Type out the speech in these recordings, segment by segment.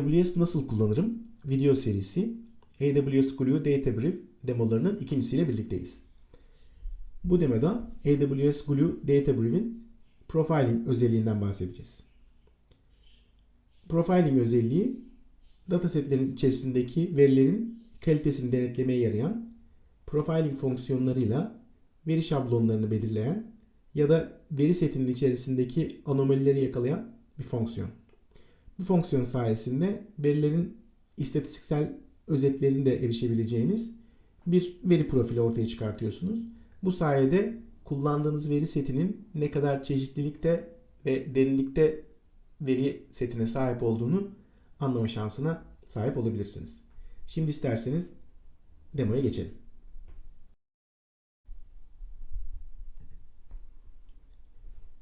AWS nasıl kullanırım video serisi AWS Glue Data Brief demolarının ikincisiyle birlikteyiz. Bu demoda AWS Glue Data Brief'in profiling özelliğinden bahsedeceğiz. Profiling özelliği datasetlerin içerisindeki verilerin kalitesini denetlemeye yarayan profiling fonksiyonlarıyla veri şablonlarını belirleyen ya da veri setinin içerisindeki anomalileri yakalayan bir fonksiyon. Bu fonksiyon sayesinde verilerin istatistiksel özetlerine de erişebileceğiniz bir veri profili ortaya çıkartıyorsunuz. Bu sayede kullandığınız veri setinin ne kadar çeşitlilikte ve derinlikte veri setine sahip olduğunu anlama şansına sahip olabilirsiniz. Şimdi isterseniz demoya geçelim.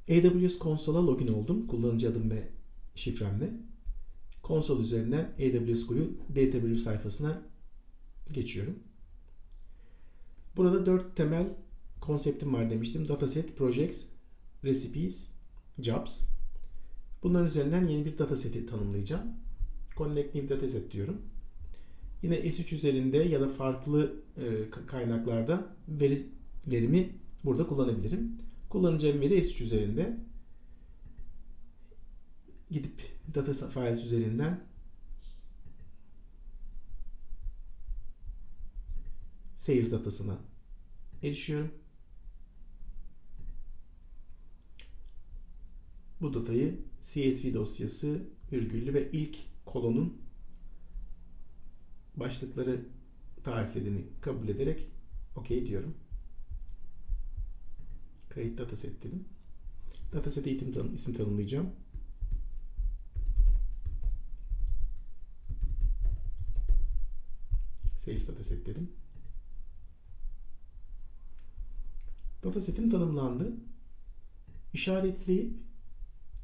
AWS konsola login oldum. Kullanıcı adım ve şifremle. Konsol üzerinden AWS Glue Data Brief sayfasına geçiyorum. Burada dört temel konseptim var demiştim. Dataset, Projects, Recipes, Jobs. Bunların üzerinden yeni bir dataseti tanımlayacağım. Connect New Dataset diyorum. Yine S3 üzerinde ya da farklı e, kaynaklarda verilerimi burada kullanabilirim. Kullanacağım veri S3 üzerinde. Gidip data files üzerinden sales datasına erişiyorum. Bu datayı CSV dosyası virgüllü ve ilk kolonun başlıkları tariflediğini kabul ederek OK diyorum. Create dataset dedim. Tanım, isim tanımlayacağım. Sales dataset dedim. Datasetim tanımlandı. İşaretleyip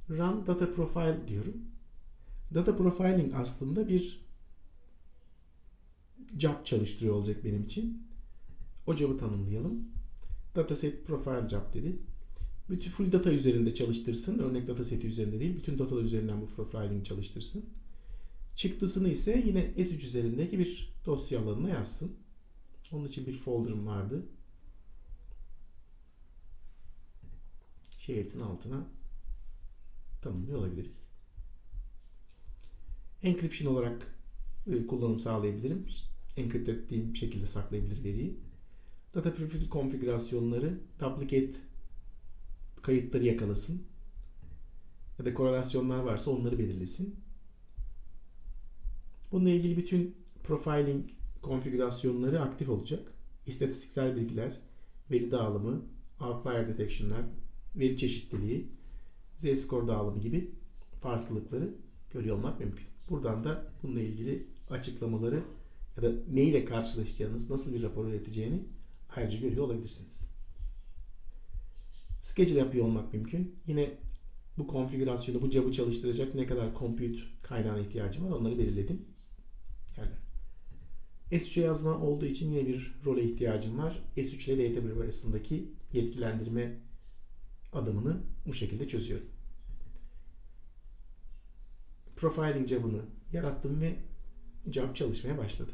Run Data Profile diyorum. Data Profiling aslında bir job çalıştırıyor olacak benim için. O job'ı tanımlayalım. Dataset Profile Job dedi. Bütün full data üzerinde çalıştırsın. Örnek dataseti üzerinde değil. Bütün datalar üzerinden bu profiling çalıştırsın. Çıktısını ise yine S3 üzerindeki bir dosya alanına yazsın. Onun için bir folder'ım vardı. Shared'in altına tanımlıyor olabiliriz. Encryption olarak e, kullanım sağlayabilirim. Encrypt ettiğim şekilde saklayabilir veriyi. Data profil konfigürasyonları duplicate kayıtları yakalasın. Ya da korelasyonlar varsa onları belirlesin. Bununla ilgili bütün profiling konfigürasyonları aktif olacak. İstatistiksel bilgiler, veri dağılımı, outlier detection'lar, veri çeşitliliği, z-score dağılımı gibi farklılıkları görüyor olmak mümkün. Buradan da bununla ilgili açıklamaları ya da ne ile karşılaşacağınız, nasıl bir rapor üreteceğini ayrıca görüyor olabilirsiniz. Schedule yapıyor olmak mümkün. Yine bu konfigürasyonu, bu job'ı çalıştıracak ne kadar compute kaynağına ihtiyacım var onları belirledim. Yani S3'e yazma olduğu için yine bir role ihtiyacım var. S3 ile Databricks arasındaki yetkilendirme adımını bu şekilde çözüyorum. Profiling job'ını yarattım ve job çalışmaya başladı.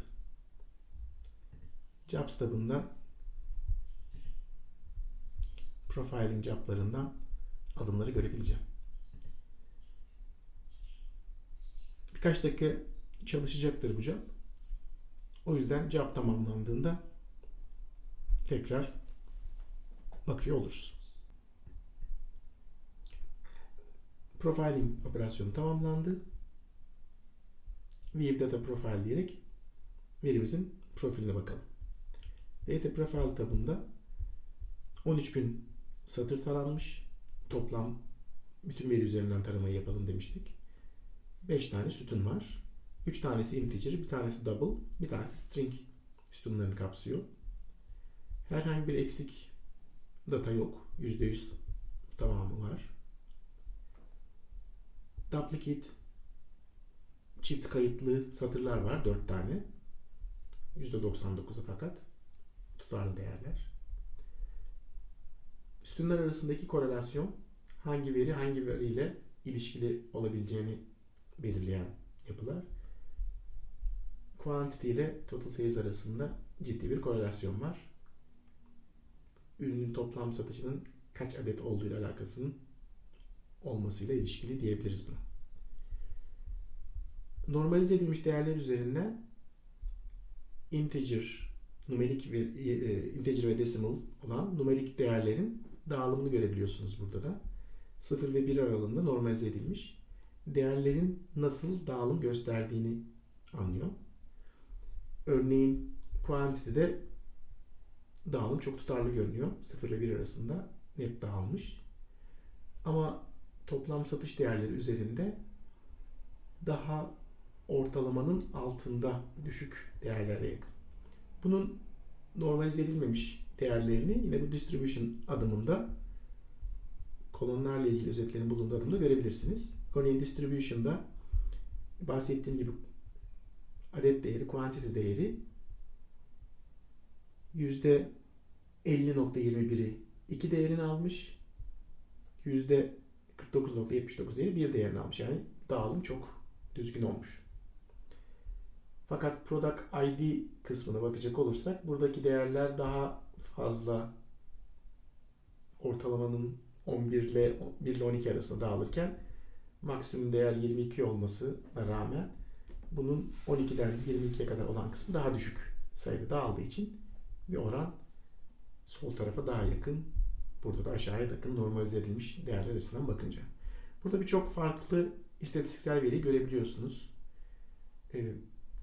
Jobs tabında profiling job'larından adımları görebileceğim. Birkaç dakika çalışacaktır bu job. O yüzden job tamamlandığında tekrar bakıyor oluruz. Profiling operasyonu tamamlandı. View Data Profile diyerek verimizin profiline bakalım. Data Profile tabında 13.000 satır taranmış. Toplam bütün veri üzerinden taramayı yapalım demiştik. 5 tane sütun var. 3 tanesi integer, bir tanesi double, bir tanesi string sütunlarını kapsıyor. Herhangi bir eksik data yok. %100 tamamı var. Duplicate çift kayıtlı satırlar var. 4 tane. %99'u fakat tutarlı değerler. Sütunlar arasındaki korelasyon hangi veri hangi veriyle ilişkili olabileceğini belirleyen yapılar. Quantity ile total sales arasında ciddi bir korelasyon var. Ürünün toplam satışının kaç adet olduğuyla alakasının olmasıyla ilişkili diyebiliriz buna. Normalize edilmiş değerler üzerinden integer, numerik ve e, integer ve decimal olan numerik değerlerin dağılımını görebiliyorsunuz burada da. 0 ve 1 aralığında normalize edilmiş değerlerin nasıl dağılım gösterdiğini anlıyor. Örneğin quantity'de dağılım çok tutarlı görünüyor. 0 ile 1 arasında net dağılmış. Ama toplam satış değerleri üzerinde daha ortalamanın altında düşük değerlere yakın. Bunun normalize edilmemiş değerlerini yine bu distribution adımında kolonlarla ilgili özetlerin bulunduğu adımda görebilirsiniz. Örneğin distribution'da bahsettiğim gibi adet değeri, quantity değeri %50.21'i 2 değerini almış. %49.79 değeri 1 değerini almış. Yani dağılım çok düzgün olmuş. Fakat product ID kısmına bakacak olursak buradaki değerler daha fazla ortalamanın 11 ile 1 ile 12 arasında dağılırken maksimum değer 22 olmasına rağmen bunun 12'den 22'ye kadar olan kısmı daha düşük sayıda dağıldığı için bir oran sol tarafa daha yakın. Burada da aşağıya yakın normalize edilmiş değerler arasından bakınca. Burada birçok farklı istatistiksel veri görebiliyorsunuz. E,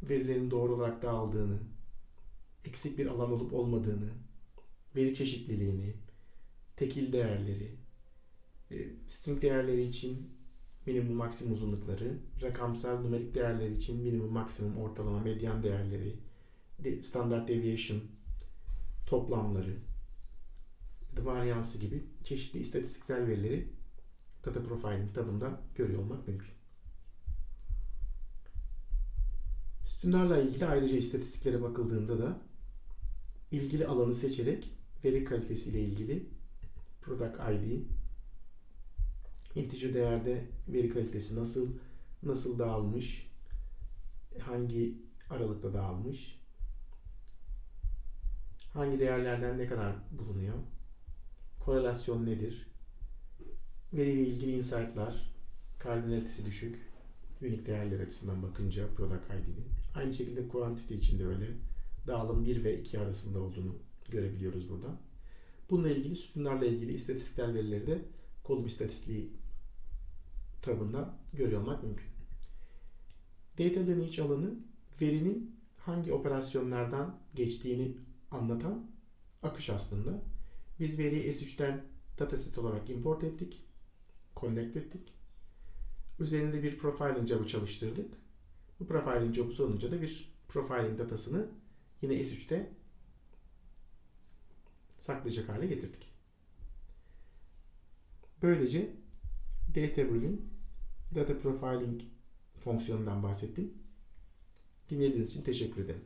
verilerin doğru olarak dağıldığını, eksik bir alan olup olmadığını, veri çeşitliliğini, tekil değerleri, e, string değerleri için minimum maksimum uzunlukları, rakamsal numerik değerler için minimum maksimum ortalama medyan değerleri, standart deviation toplamları, varyansı gibi çeşitli istatistiksel verileri data profiling tabında görüyor olmak mümkün. Sütunlarla ilgili ayrıca istatistiklere bakıldığında da ilgili alanı seçerek veri kalitesi ile ilgili product ID, integer değerde veri kalitesi nasıl nasıl dağılmış, hangi aralıkta dağılmış, hangi değerlerden ne kadar bulunuyor, korelasyon nedir, veriyle ilgili insight'lar, kardinalitesi düşük, unique değerler açısından bakınca product ID'nin. Aynı şekilde quantity için de öyle. Dağılım 1 ve 2 arasında olduğunu görebiliyoruz burada. Bununla ilgili sütunlarla ilgili istatistiksel verileri de kolum istatistiği tabında görüyor olmak mümkün. Data lineage alanı verinin hangi operasyonlardan geçtiğini anlatan akış aslında. Biz veriyi S3'ten dataset olarak import ettik. Connect ettik. Üzerinde bir profiling job'u çalıştırdık. Bu profiling job'u sonunca da bir profiling datasını yine S3'te saklayacak hale getirdik. Böylece Databrief'in Data Profiling fonksiyonundan bahsettim. Dinlediğiniz için teşekkür ederim.